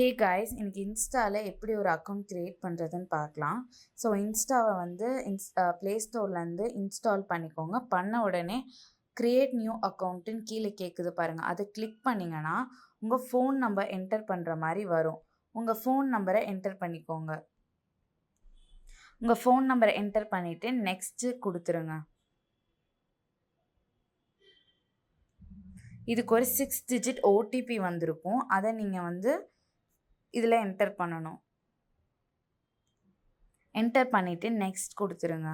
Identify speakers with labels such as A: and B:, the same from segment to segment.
A: Hey guys இன்னைக்கு இன்ஸ்டாவில் எப்படி ஒரு அக்கௌண்ட் க்ரியேட் பண்ணுறதுன்னு பார்க்கலாம். ஸோ இன்ஸ்டாவை வந்து இன்ஸ் ப்ளே ஸ்டோர்லேருந்து இன்ஸ்டால் பண்ணிக்கோங்க. பண்ண உடனே க்ரியேட் நியூ அக்கௌண்ட்டுன்னு கீழே கேட்குது பாருங்கள் அதை கிளிக் பண்ணிங்கன்னா உங்கள் ஃபோன் நம்பர் என்டர் பண்ணுற மாதிரி வரும். உங்கள் ஃபோன் நம்பரை என்டர் பண்ணிக்கோங்க. உங்கள் ஃபோன் நம்பரை என்டர் பண்ணிவிட்டு நெக்ஸ்ட்டு கொடுத்துருங்க. இதுக்கு ஒரு சிக்ஸ் டிஜிட் ஓடிபி வந்திருக்கும். அதை நீங்கள் வந்து இதில் என்டர் பண்ணணும். என்டர் பண்ணிவிட்டு நெக்ஸ்ட் கொடுத்துருங்க.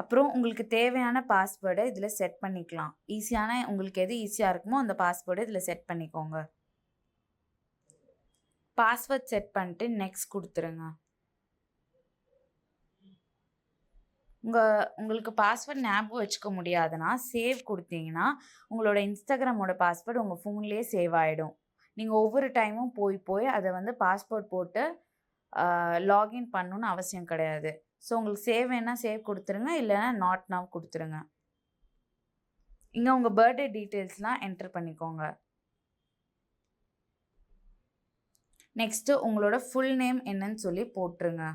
A: அப்புறம் உங்களுக்கு தேவையான பாஸ்வேர்டை இதில் செட் பண்ணிக்கலாம். ஈஸியான உங்களுக்கு எது ஈஸியாக இருக்குமோ அந்த பாஸ்வேர்டை இதில் செட் பண்ணிக்கோங்க. பாஸ்வேர்ட் செட் பண்ணிட்டு நெக்ஸ்ட் கொடுத்துருங்க. உங்கள் உங்களுக்கு பாஸ்வேர்ட் ஞாபகம் வச்சுக்க முடியாதுன்னா சேவ் கொடுத்தீங்கன்னா உங்களோட இன்ஸ்டாகிராமோட பாஸ்வேர்டு உங்கள் ஃபோன்லேயே சேவ் ஆகிடும் நீங்கள் ஒவ்வொரு டைமும் போய் போய் அதை வந்து பாஸ்போர்ட் போட்டு லாகின் பண்ணணுன்னு அவசியம் கிடையாது. ஸோ உங்களுக்கு சேவ் வேணால் சேவ் கொடுத்துருங்க. இல்லைன்னா நாட் நவ் கொடுத்துருங்க. இங்கே உங்கள் பர்த்டே டீட்டெயில்ஸ்லாம் என்டர் பண்ணிக்கோங்க. நெக்ஸ்ட்டு உங்களோட ஃபுல் நேம் என்னன்னு சொல்லி போட்டுருங்க.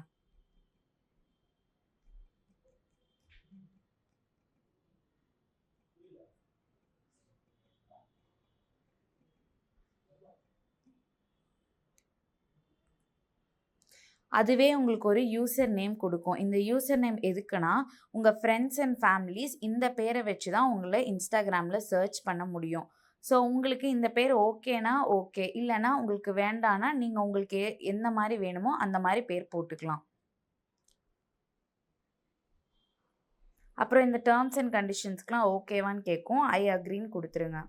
A: அதுவே உங்களுக்கு ஒரு யூசர் நேம் கொடுக்கும். இந்த யூசர் நேம் எதுக்குன்னா உங்கள் ஃப்ரெண்ட்ஸ் அண்ட் ஃபேமிலிஸ் இந்த பேரை வச்சு தான் உங்களை இன்ஸ்டாகிராமில் சர்ச் பண்ண முடியும். ஸோ உங்களுக்கு இந்த பேர் ஓகேனா ஓகே இல்லைனா உங்களுக்கு வேண்டானா நீங்கள் உங்களுக்கு எந்த மாதிரி வேணுமோ அந்த மாதிரி பேர் போட்டுக்கலாம். அப்புறம் இந்த டேர்ம்ஸ் அண்ட் கண்டிஷன்ஸ்க்கெலாம் ஓகேவான்னு கேட்கும் ஐ அக்ரின்னு கொடுத்துருங்க.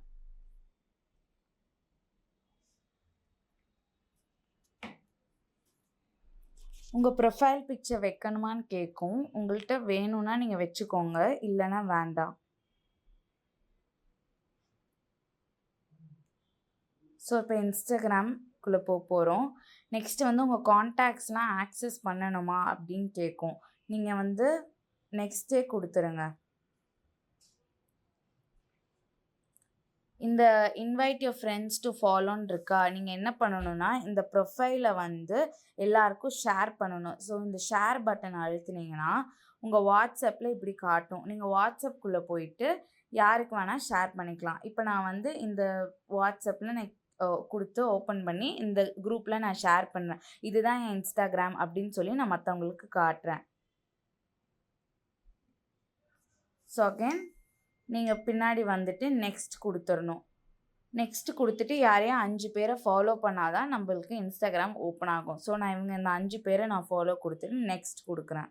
A: உங்கள் ப்ரொஃபைல் பிக்சர் வைக்கணுமான்னு கேட்கும். உங்கள்கிட்ட வேணும்னா நீங்கள் வச்சுக்கோங்க. இல்லைன்னா வேண்டாம். ஸோ இப்போ இன்ஸ்டாகிராம்குள்ளே போக போகிறோம் நெக்ஸ்ட்டு வந்து உங்கள் காண்டாக்ட்ஸ்லாம் ஆக்சஸ் பண்ணணுமா அப்படின்னு கேட்கும். நீங்கள் வந்து நெக்ஸ்ட் டே கொடுத்துருங்க. இந்த இன்வைட் யூர் ஃப்ரெண்ட்ஸ் டு ஃபாலோன்னு இருக்கா? நீங்கள் என்ன பண்ணணும்னா இந்த ப்ரொஃபைலை வந்து எல்லாருக்கும் ஷேர் பண்ணணும். ஸோ இந்த ஷேர் பட்டன் அழுத்துனீங்கன்னா உங்கள் வாட்ஸ்அப்பில் இப்படி காட்டும். நீங்கள் வாட்ஸ்அப்புக்குள்ளே போயிட்டு யாருக்கு வேணால் ஷேர் பண்ணிக்கலாம். இப்போ நான் வந்து இந்த வாட்ஸ்அப்பில் நான் கொடுத்து ஓப்பன் பண்ணி இந்த குரூப்பில் நான் ஷேர் பண்ணுவேன். இதுதான் என் இன்ஸ்டாகிராம் அப்படின்னு சொல்லி நான் மற்றவங்களுக்கு காட்டுறேன். ஸோ அகேன் நீங்கள் பின்னாடி வந்துட்டு நெக்ஸ்ட் கொடுத்துடணும் நெக்ஸ்ட் கொடுத்துட்டு யாரையும் அஞ்சு பேரை ஃபாலோ பண்ணாதான் நம்மளுக்கு இன்ஸ்டாகிராம் ஓப்பன் ஆகும். ஸோ நான் இவங்க இந்த அஞ்சு பேரை நான் ஃபாலோ கொடுத்துட்டு நெக்ஸ்ட் கொடுக்குறேன்.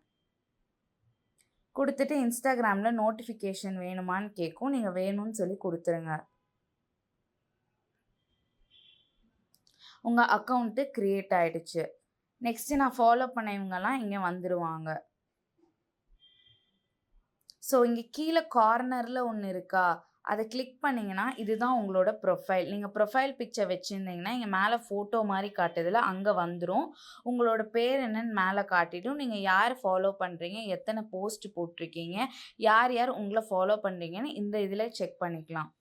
A: கொடுத்துட்டு இன்ஸ்டாகிராமில் நோட்டிஃபிகேஷன் வேணுமான்னு கேட்கும் நீங்கள் வேணும்னு சொல்லி கொடுத்துருங்க. உங்கள் அக்கௌண்ட்டு க்ரியேட் ஆகிடுச்சு நெக்ஸ்ட்டு நான் ஃபாலோ பண்ண இவங்கெல்லாம் இங்கே வந்துடுவாங்க ஸோ இங்கே கீழே கார்னரில் ஒன்று இருக்கா? அதை கிளிக் பண்ணிங்கன்னா இதுதான் உங்களோட ப்ரொஃபைல் நீங்கள் ப்ரொஃபைல் பிக்சர் வச்சுருந்தீங்கன்னா இங்கே மேலே ஃபோட்டோ மாதிரி காட்டுதில் அங்கே வந்துடும் உங்களோட பேர் என்னன்னு மேலே காட்டிடும் நீங்கள் யார் ஃபாலோ பண்ணுறீங்க எத்தனை போஸ்ட் போட்டிருக்கீங்க யார் யார் உங்களை ஃபாலோ பண்ணுறீங்கன்னு இந்த இதில் செக் பண்ணிக்கலாம்.